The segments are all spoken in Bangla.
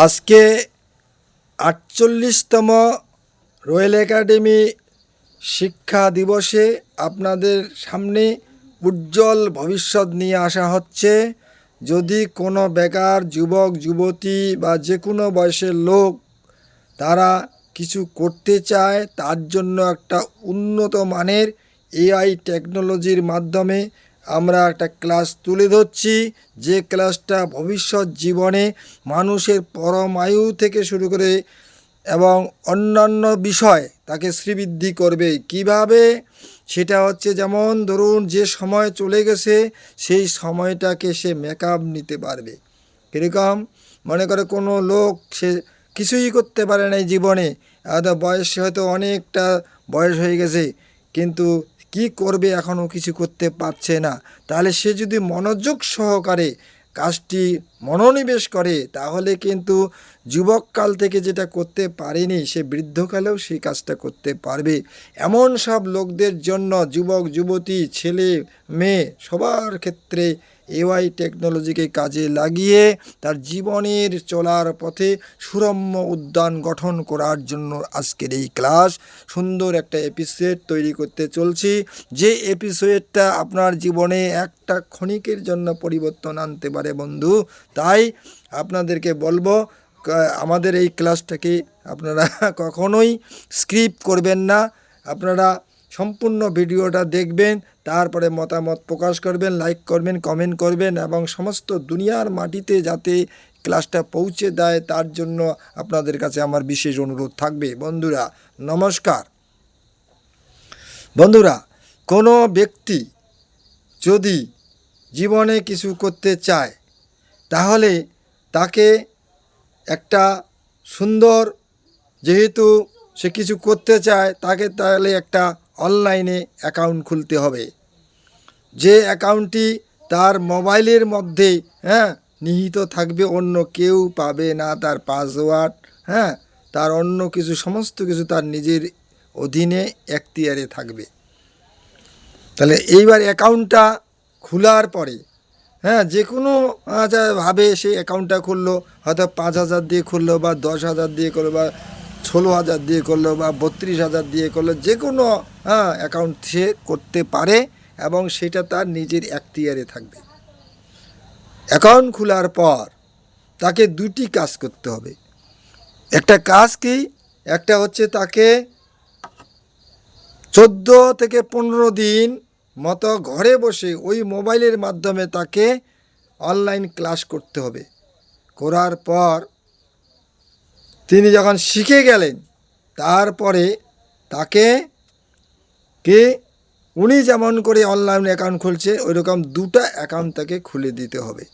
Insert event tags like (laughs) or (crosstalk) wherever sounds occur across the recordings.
আজকে আটচল্লিশতম রয়্যাল একাডেমি শিক্ষা দিবসে আপনাদের সামনে উজ্জ্বল ভবিষ্যৎ নিয়ে আসা হচ্ছে। যদি কোনো বেকার যুবক, যুবতী বা যে কোনো বয়সের লোক তারা কিছু করতে চায়, তার জন্য একটা উন্নত মানের এআই টেকনোলজির মাধ্যমে আমরা একটা ক্লাস তুলে ধরছি, যে ক্লাসটা ভবিষ্যৎ জীবনে মানুষের পরমায়ু থেকে শুরু করে এবং অন্যান্য বিষয় তাকে শ্রীবৃদ্ধি করবে। কীভাবে? সেটা হচ্ছে যেমন ধরুন যে সময় চলে গেছে, সেই সময়টাকে সে মেকআপ নিতে পারবে। কীরকম? মনে করে কোনো লোক সে কিছুই করতে পারে না জীবনে, হয়তো বয়স, হয়তো অনেকটা বয়স হয়ে গেছে, কিন্তু কি করবে এখনও কিছু করতে পারছে না। তাহলে সে যদি মনোযোগ সহকারে কাজটি মনোনিবেশ করে, তাহলে কিন্তু যুবককাল থেকে যেটা করতে পারেনি, সে বৃদ্ধকালেও সেই কাজটা করতে পারবে। এমন সব লোকদের জন্য যুবক, যুবতী, ছেলে, মেয়ে সবার ক্ষেত্রে এআই টেকনোলজিকে কাজে লাগিয়ে তার জীবনের চলার পথে সুরম্য উদ্যান গঠন করার জন্য আজকের এই ক্লাস। সুন্দর একটা এপিসোড তৈরি করতে চলছি। যে এপিসোডটা আপনার জীবনে একটা ক্ষণিকের জন্য পরিবর্তন আনতে পারে বন্ধু, তাই আপনাদেরকে বলব আমাদের এই ক্লাসটাকে আপনারা (laughs) কখনোই স্ক্রিপ্ট করবেন না। আপনারা সম্পূর্ণ ভিডিওটা দেখবেন, তারপরে মতামত প্রকাশ করবেন লাইক করবেন কমেন্ট করবেন এবং সমস্ত দুনিয়ার মাটিতে যাতে ক্লাসটা পৌঁছে দেয়, তার জন্য আপনাদের কাছে আমার বিশেষ অনুরোধ থাকবে। বন্ধুরা, নমস্কার। বন্ধুরা, কোনো ব্যক্তি যদি জীবনে কিছু করতে চায়, তাহলে তাকে একটা সুন্দর, যেহেতু সে কিছু করতে চায়, তাকে তাহলে একটা অনলাইনে অ্যাকাউন্ট খুলতে হবে। যে অ্যাকাউন্টটি তার মোবাইলের মধ্যে হ্যাঁ নিহিত থাকবে অন্য কেউ পাবে না তার পাসওয়ার্ড হ্যাঁ তার অন্য কিছু সমস্ত কিছু তার নিজের অধীনে এখতিয়ারে থাকবে। তাহলে এইবার অ্যাকাউন্টটা খোলার পরে হ্যাঁ যে কোনো আচ্ছা, ভাবে সেই অ্যাকাউন্টটা খুললো হয়তো পাঁচ হাজার দিয়ে খুললো বা দশ হাজার দিয়ে করল বা ষোলো হাজার দিয়ে করল বা বত্রিশ হাজার দিয়ে করল, যে কোনো হ্যাঁ অ্যাকাউন্ট সে করতে পারে এবং সেটা তার নিজের এখতিয়ারে থাকবে। অ্যাকাউন্ট খোলার পর তাকে দুটি কাজ করতে হবে। একটা কাজ কি? একটা হচ্ছে তাকে চোদ্দ থেকে পনেরো দিন মতো ঘরে বসে ওই মোবাইলের মাধ্যমে তাকে অনলাইন ক্লাস করতে হবে। করার পর তিনি যখন শিখে গেলেন, তারপরে তাকে কে? উনি যেমন করে অনলাইন অ্যাকাউন্ট খুলছে ওই রকম দুটা অ্যাকাউন্ট তাকে খুলে দিতে হবে।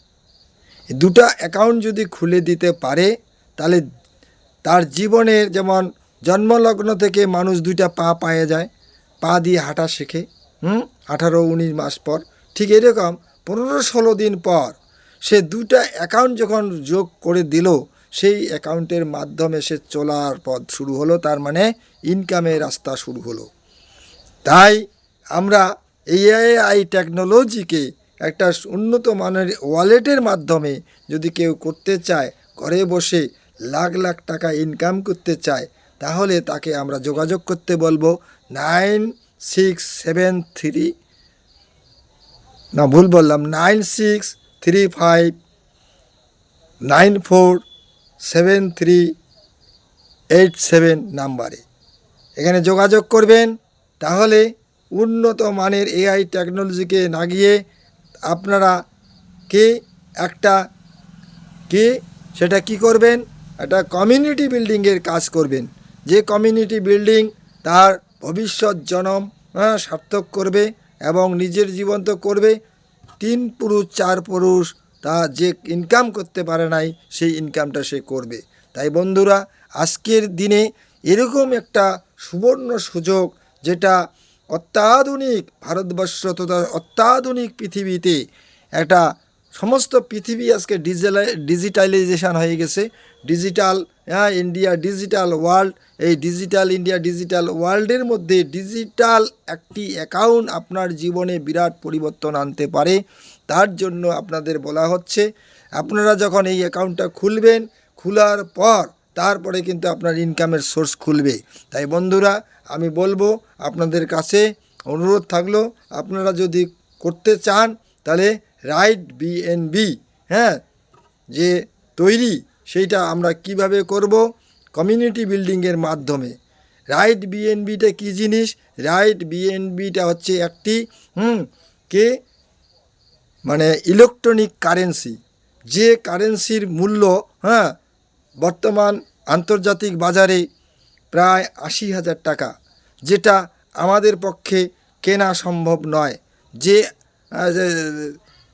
দুটা অ্যাকাউন্ট যদি খুলে দিতে পারে, তাহলে তার জীবনের যেমন জন্মলগ্ন থেকে মানুষ দুইটা পা পায়ে যায়, পা দিয়ে হাঁটা শেখে, হুম? আঠারো, উনিশ মাস পর, ঠিক এরকম পনেরো, ষোলো দিন পর সে দুটা অ্যাকাউন্ট যখন যোগ করে দিল সেই অ্যাকাউন্টের মাধ্যমে সে চলার পথ শুরু হলো, তার মানে ইনকামের রাস্তা শুরু হলো। তাই আমরা এআই টেকনোলজিকে একটা উন্নত মানের ওয়ালেটের মাধ্যমে যদি কেউ করতে চায়, ঘরে বসে লাখ লাখ টাকা ইনকাম করতে চায়, তাহলে তাকে আমরা যোগাযোগ করতে বলব নাইন সিক্স সেভেন থ্রি, না, ভুল বললাম, nine six three five nine four seven three eight seven নাম্বারে। এখানে যোগাযোগ করবেন তাহলে উন্নত মানের এআই টেকনোলজিকে না গিয়ে আপনারা কে একটা কে সেটা কি করবেন? একটা কমিউনিটি বিল্ডিংয়ের কাজ করবেন। যে কমিউনিটি বিল্ডিং তার ভবিষ্যৎ জনম হ্যাঁ, সার্থক করবে এবং নিজের জীবন তো করবে। তিন পুরুষ চার পুরুষ তা যে ইনকাম করতে পারে নাই, সেই ইনকামটা সে করবে। তাই বন্ধুরা, আজকের দিনে এরকম একটা সুবর্ণ সুযোগ, যেটা অত্যাধুনিক ভারতবর্ষ তথা অত্যাধুনিক পৃথিবীতে একটা সমস্ত পৃথিবী আজকে ডিজিটাল, ডিজিটালাইজেশন হয়ে গেছে। ডিজিটাল হ্যাঁ ইন্ডিয়া ডিজিটাল ওয়ার্ল্ড, এই ডিজিটাল ইন্ডিয়া ডিজিটাল ওয়ার্ল্ডের মধ্যে ডিজিটাল একটি অ্যাকাউন্ট আপনার জীবনে বিরাট পরিবর্তন আনতে পারে। তার জন্য আপনাদের বলা হচ্ছে, আপনারা যখন এই অ্যাকাউন্টটা খুলবেন, খোলার পর তারপরে কিন্তু আপনার ইনকামের সোর্স খুলবে। তাই বন্ধুরা, আমি বলব, আপনাদের কাছে অনুরোধ থাকল, আপনারা যদি করতে চান, তাহলে রাইট বিএনবি হ্যাঁ যে তৈরি, সেইটা আমরা কীভাবে করব? কমিউনিটি বিল্ডিংয়ের মাধ্যমে। রাইট বিএনবিটা কী জিনিস? রাইট বিএনবিটা হচ্ছে একটি, হুম, কে মানে ইলেকট্রনিক কারেন্সি যে কারেন্সির মূল্য হ্যাঁ বর্তমান আন্তর্জাতিক বাজারে প্রায় আশি হাজার টাকা, যেটা আমাদের পক্ষে কেনা সম্ভব নয়। যে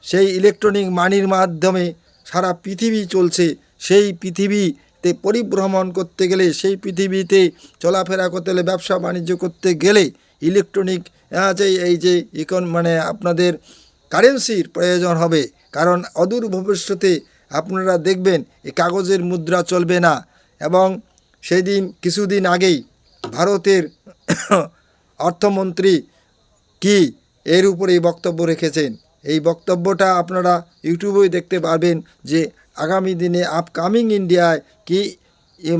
সেই ইলেকট্রনিক মানির মাধ্যমে সারা পৃথিবী চলছে, সেই পৃথিবীতে পরিভ্রমণ করতে গেলে, সেই পৃথিবীতে চলাফেরা করতে গেলে ব্যবসা বাণিজ্য করতে গেলে ইলেকট্রনিক যে, এই যে ইকন মানে আপনাদের কারেন্সির প্রয়োজন হবে। কারণ অদূর ভবিষ্যতে আপনারা দেখবেন এই কাগজের মুদ্রা চলবে না এবং সেই দিন কিছুদিন আগেই ভারতের (coughs) অর্থমন্ত্রী কি এর উপরেই বক্তব্য রেখেছেন। এই বক্তব্যটা আপনারা ইউটিউবেই দেখতে পারবেন যে আগামী দিনে আপকামিং ইন্ডিয়ায় কি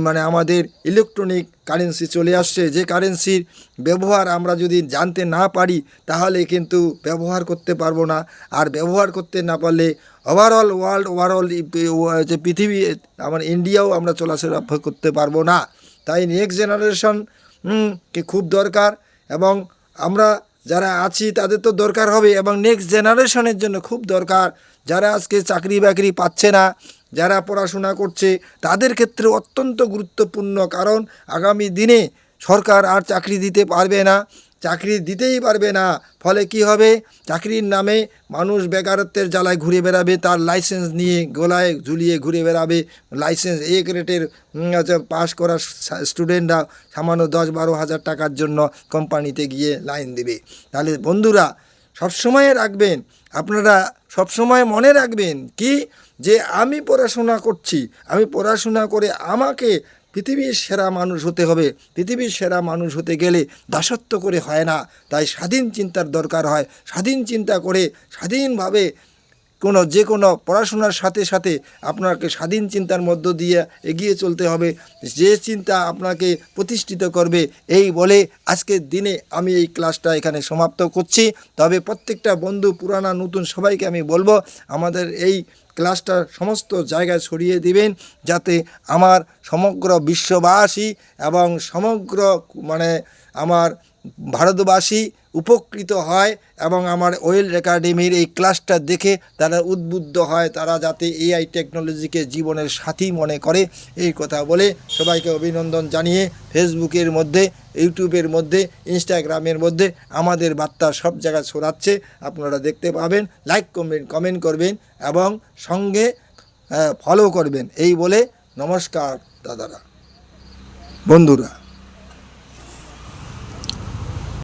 মানে আমাদের ইলেকট্রনিক কারেন্সি চলে আসছে। যে কারেন্সির ব্যবহার আমরা যদি জানতে না পারি, তাহলে কিন্তু ব্যবহার করতে পারব না। আর ব্যবহার করতে না পারলে ওভারঅল ওয়ার্ল্ড ওভারঅল যে পৃথিবী আমার ইন্ডিয়াও আমরা চলাফেরা করতে পারব না। তাই নেক্সট জেনারেশন কে খুব দরকার এবং আমরা যারা আছি, তাদের তো দরকার হবে এবং নেক্সট জেনারেশনের জন্য খুব দরকার। যারা আজকে চাকরি বাকরি পাচ্ছে না যারা পড়াশোনা করছে, তাদের ক্ষেত্রে অত্যন্ত গুরুত্বপূর্ণ কারণ আগামী দিনে সরকার আর চাকরি দিতে পারবে না। চাকরি দিতেই পারবে না। ফলে কি হবে? চাকরির নামে মানুষ বেকারত্বের জ্বালায় ঘুরে বেড়াবে, তার লাইসেন্স নিয়ে গলায় ঝুলিয়ে ঘুরে বেড়াবে। লাইসেন্স এ গ্রেডের পাস করা স্টুডেন্টরা সামান্য দশ বারো হাজার টাকার জন্য কোম্পানিতে গিয়ে লাইন দেবে। তাহলে বন্ধুরা, সবসময় রাখবেন, আপনারা সবসময় মনে রাখবেন কি? যে আমি পড়াশোনা করছি, আমি পড়াশোনা করে আমাকে পৃথিবীর সেরা মানুষ হতে হবে। পৃথিবীর সেরা মানুষ হতে গেলে দাসত্ব করে হয় না। তাই স্বাধীন চিন্তার দরকার হয়। স্বাধীন চিন্তা করে স্বাধীনভাবে কোনো, যে কোনো পড়াশোনার সাথে সাথে আপনাকে স্বাধীন চিন্তার মধ্য দিয়ে এগিয়ে চলতে হবে। যে চিন্তা আপনাকে প্রতিষ্ঠিত করবে, এই বলে আজকের দিনে আমি এই ক্লাসটা এখানে সমাপ্ত করছি। তবে প্রত্যেকটা বন্ধু পুরানা নতুন সবাইকে আমি বলব, আমাদের এই ক্লাসটা সমস্ত জায়গায় ছড়িয়ে দিবেন যাতে আমার সমগ্র বিশ্ববাসী এবং সমগ্র মানে আমার ভারতবাসী উপকৃত হয় এবং আমার ওয়েল একাডেমির এই ক্লাসটা দেখে তারা উদ্বুদ্ধ হয়, তারা যাতে এআই টেকনোলজিকে জীবনের সাথী মনে করে। এই কথা বলে সবাইকে অভিনন্দন জানিয়ে ফেসবুকের মধ্যে, ইউটিউবের মধ্যে, ইনস্টাগ্রামের মধ্যে আমাদের বার্তা সব জায়গায় ছড়াচ্ছে। আপনারা দেখতে পাবেন, লাইক, কমেন্ট কমেন্ট করবেন এবং সঙ্গে ফলো করবেন। এই বলে নমস্কার দাদারা। বন্ধুরা